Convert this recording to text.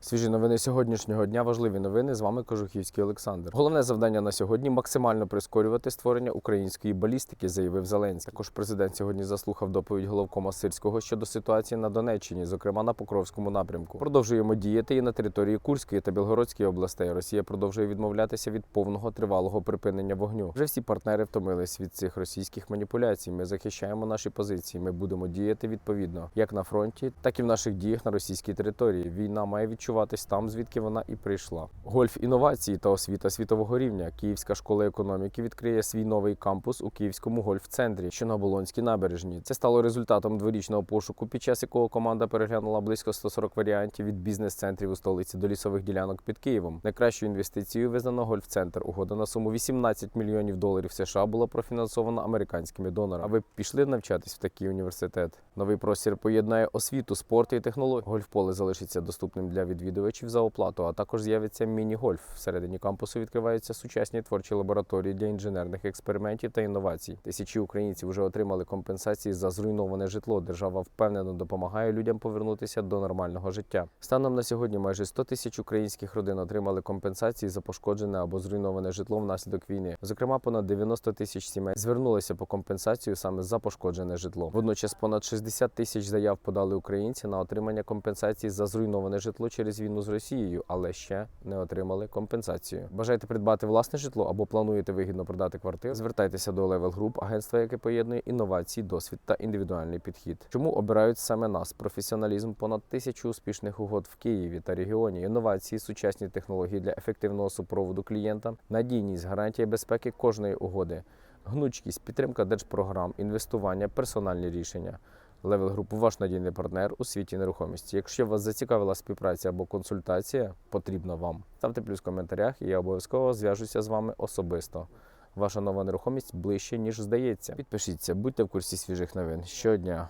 Свіжі новини сьогоднішнього дня. Важливі новини. З вами Кожухівський Олександр. Головне завдання на сьогодні максимально прискорювати створення української балістики, заявив Зеленський. Також президент сьогодні заслухав доповідь головкома Сирського щодо ситуації на Донеччині, зокрема на Покровському напрямку. Продовжуємо діяти і на території Курської та Білгородської областей. Росія продовжує відмовлятися від повного тривалого припинення вогню. Вже всі партнери втомились від цих російських маніпуляцій. Ми захищаємо наші позиції. Ми будемо діяти відповідно, як на фронті, так і в наших діях на російській території. Війна має відчуватись там, звідки вона і прийшла. Гольф інновації та освіта світового рівня. Київська школа економіки відкриє свій новий кампус у Київському гольф-центрі, що на Болонській набережні. Це стало результатом дворічного пошуку, під час якого команда переглянула близько 140 варіантів від бізнес-центрів у столиці до лісових ділянок під Києвом. Найкращою інвестицією визнано гольф-центр. Угода на суму 18 мільйонів доларів США була профінансована американськими донорами. А ви пішли навчатись в такий університет? Новий простір поєднає освіту, спорт і технології. Гольф-поле залишиться доступним для відвідувачів за оплату, а також з'явиться міні-гольф. Всередині кампусу відкриваються сучасні творчі лабораторії для інженерних експериментів та інновацій. Тисячі українців вже отримали компенсації за зруйноване житло. Держава впевнено допомагає людям повернутися до нормального життя. Станом на сьогодні майже 100 тисяч українських родин отримали компенсації за пошкоджене або зруйноване житло внаслідок війни. Зокрема, понад 90 тисяч сімей звернулися по компенсацію саме за пошкоджене житло. Водночас понад 60 тисяч заяв подали українці на отримання компенсації за зруйноване житло через війну з Росією, але ще не отримали компенсацію. Бажаєте придбати власне житло або плануєте вигідно продати квартиру? Звертайтеся до Level Group, агентства, яке поєднує інновації, досвід та індивідуальний підхід. Чому обирають саме нас? Професіоналізм понад тисячу успішних угод в Києві та регіоні, інновації, сучасні технології для ефективного супроводу клієнта, надійність, гарантія безпеки кожної угоди, гнучкість, підтримка держпрограм, інвестування, персональні рішення. Level Group – ваш надійний партнер у світі нерухомості. Якщо вас зацікавила співпраця або консультація, потрібна вам. Ставте плюс в коментарях, і я обов'язково зв'яжуся з вами особисто. Ваша нова нерухомість ближче, ніж здається. Підпишіться, будьте в курсі свіжих новин щодня.